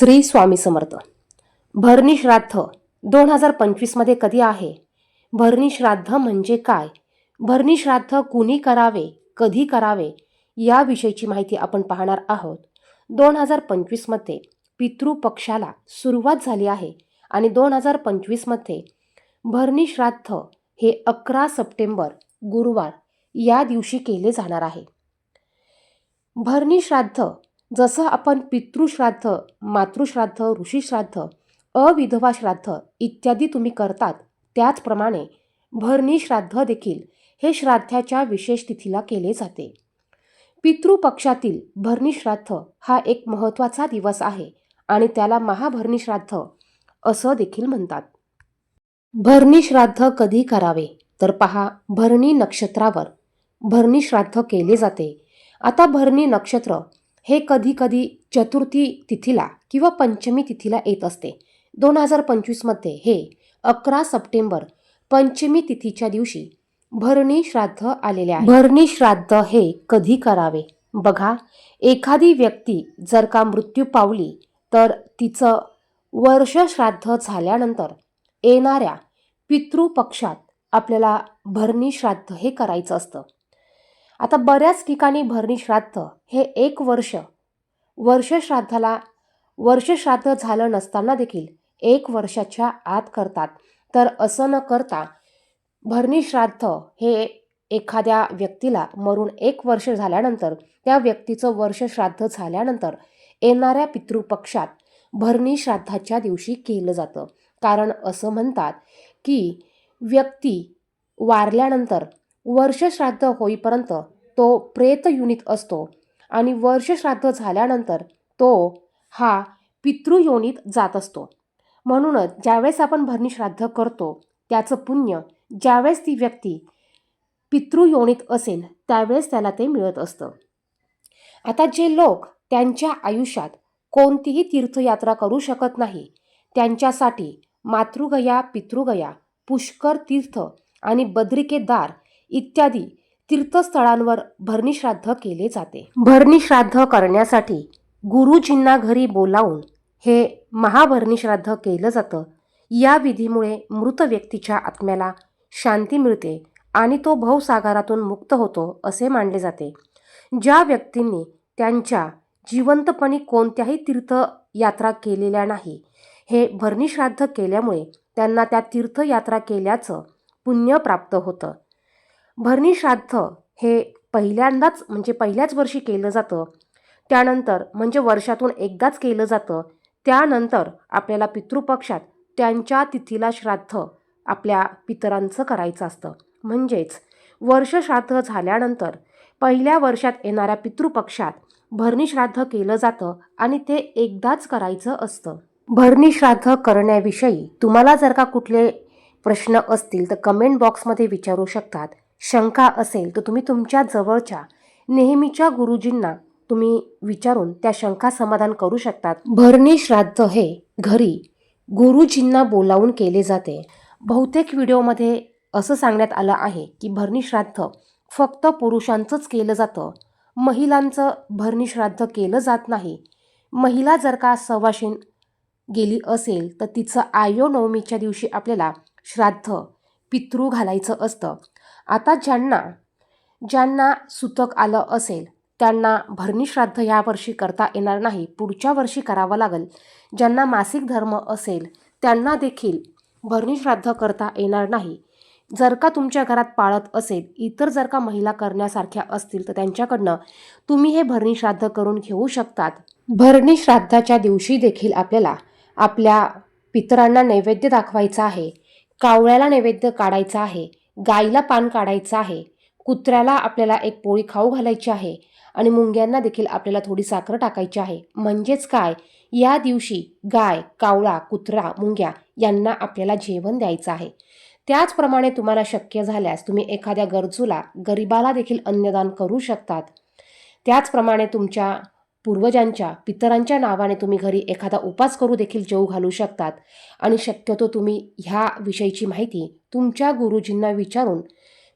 श्री स्वामी समर्थ. भरणी श्राद्ध दोन हजार पंचवीसमध्ये कधी आहे? भरणी श्राद्ध म्हणजे काय? भरणी श्राद्ध कुणी करावे कधी करावे याविषयीची माहिती आपण पाहणार आहोत. दोन हजार पंचवीसमध्ये पितृपक्षाला सुरुवात झाली आहे आणि दोन हजार पंचवीसमध्ये भरणी श्राद्ध हे अकरा सप्टेंबर गुरुवार या दिवशी केले जाणार आहे. भरणी श्राद्ध जसं आपण पितृश्राद्ध मातृश्राद्ध ऋषीश्राद्ध अविधवा श्राद्ध इत्यादी तुम्ही करतात त्याचप्रमाणे भरणी श्राद्ध देखील हे श्राद्धाच्या विशेष तिथीला केले जाते. पितृपक्षातील भरणी श्राद्ध हा एक महत्त्वाचा दिवस आहे आणि त्याला महाभरणी श्राद्ध असं देखील म्हणतात. भरणी श्राद्ध कधी करावे? तर पहा भरणी नक्षत्रावर. भरणी श्राद्ध केले जाते. आता भरणी नक्षत्र हे कधी कधी चतुर्थी तिथीला किंवा पंचमी तिथीला येत असते. दोन हजार पंचवीसमध्ये हे अकरा सप्टेंबर पंचमी तिथीच्या दिवशी भरणी श्राद्ध आलेले आहे. भरणी श्राद्ध हे कधी करावे? बघा एखादी व्यक्ती जर का मृत्यू पावली तर तिचं वर्ष श्राद्ध झाल्यानंतर येणाऱ्या पितृपक्षात आपल्याला भरणी श्राद्ध हे करायचं असतं. आता बऱ्याच ठिकाणी भरणी श्राद्ध हे एक वर्ष. वर्षश्राद्धाला वर्षश्राद्ध झालं नसताना देखील एक वर्षाच्या आत करतात. तर असं न करता भरणी श्राद्ध हे एखाद्या व्यक्तीला मरून एक वर्ष झाल्यानंतर त्या व्यक्तीचं वर्ष श्राद्ध झाल्यानंतर येणाऱ्या पितृपक्षात भरणी श्राद्धाच्या दिवशी केलं जातं. कारण असं म्हणतात की व्यक्ती वारल्यानंतर वर्षश्राद्ध होईपर्यंत तो प्रेत युनित असतो आणि वर्षश्राद्ध झाल्यानंतर तो हा पितृयोनीत जात असतो. म्हणूनच ज्यावेळेस आपण भरणी श्राद्ध करतो त्याचं पुण्य ज्यावेळेस ती व्यक्ती पितृयोनीत असेल त्यावेळेस त्याला ते मिळत असतं. आता जे लोक त्यांच्या आयुष्यात कोणतीही तीर्थयात्रा करू शकत नाही त्यांच्यासाठी मातृगया पितृगया पुष्कर तीर्थ आणि बद्रिकेदार इत्यादी तीर्थस्थळांवर भरणी श्राद्ध केले जाते. भरणी श्राद्ध करण्यासाठी गुरुजींना घरी बोलावून हे महाभरणी श्राद्ध केलं जातं. या विधीमुळे मृत व्यक्तीच्या आत्म्याला शांती मिळते आणि तो भवसागरातून मुक्त होतो असे मानले जाते. ज्या व्यक्तींनी त्यांच्या जिवंतपणी कोणत्याही तीर्थयात्रा केलेल्या नाही हे भरणी श्राद्ध केल्यामुळे त्यांना त्या तीर्थयात्रा केल्याचं पुण्य प्राप्त होतं. भरणी श्राद्ध हे पहिल्यांदाच म्हणजे पहिल्याच वर्षी केलं जातं. त्यानंतर म्हणजे वर्षातून एकदाच केलं जातं. त्यानंतर आपल्याला पितृपक्षात त्यांच्या तिथीला श्राद्ध आपल्या पितरांचं करायचं असतं. म्हणजेच वर्ष श्राद्ध झाल्यानंतर पहिल्या वर्षात येणाऱ्या पितृपक्षात भरणी श्राद्ध केलं जातं आणि ते एकदाच करायचं असतं. भरणी श्राद्ध करण्याविषयी तुम्हाला जर का कुठले प्रश्न असतील तर कमेंट बॉक्समध्ये विचारू शकतात. शंका असेल तर तुम्ही तुमच्या जवळच्या नेहमीच्या गुरुजींना तुम्ही विचारून त्या शंका समाधान करू शकतात. भरणी श्राद्ध हे घरी गुरुजींना बोलावून केले जाते. बहुतेक व्हिडिओमध्ये असं सांगण्यात आलं आहे की भरणी श्राद्ध फक्त पुरुषांचंच केलं जातं. महिलांचं भरणी श्राद्ध केलं जात नाही. महिला जर का सवाशीन गेली असेल तर तिचं आयो नवमीच्या दिवशी आपल्याला श्राद्ध पितृ घालायचं असतं. आता ज्यांना ज्यांना सुतक आलं असेल त्यांना भरणी श्राद्ध या वर्षी करता येणार नाही. पुढच्या वर्षी करावं लागेल. ज्यांना मासिक धर्म असेल त्यांना देखील भरणी श्राद्ध करता येणार नाही. जर का तुमच्या घरात पाळत असेल इतर जर का महिला करण्यासारख्या असतील तर त्यांच्याकडनं तुम्ही हे भरणी श्राद्ध करून घेऊ शकतात. भरणी श्राद्धाच्या दिवशी देखील आपल्याला आपल्या पितरांना नैवेद्य दाखवायचा आहे. कावळ्याला नैवेद्य काढायचा आहे. गाईला पान काढायचं आहे. कुत्र्याला आपल्याला एक पोळी खाऊ घालायची आहे आणि मुंग्यांना देखील आपल्याला थोडी साखर टाकायची आहे. म्हणजेच काय? या दिवशी गाय कावळा कुत्रा मुंग्या यांना आपल्याला जेवण द्यायचं आहे. त्याचप्रमाणे तुम्हाला शक्य झाल्यास तुम्ही एखाद्या गरजूला गरिबाला देखील अन्नदान करू शकतात. त्याचप्रमाणे तुमच्या पूर्वजांच्या पितरांच्या नावाने तुम्ही घरी एखादा उपास करू देखील जेव घालू शकतात. आणि शक्यतो तुम्ही ह्या विषयीची माहिती तुमच्या गुरुजींना विचारून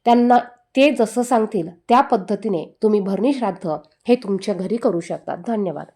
त्यांना ते जसं सांगतील त्या पद्धतीने तुम्ही भरणी श्राद्ध हे तुमच्या घरी करू शकतात धन्यवाद.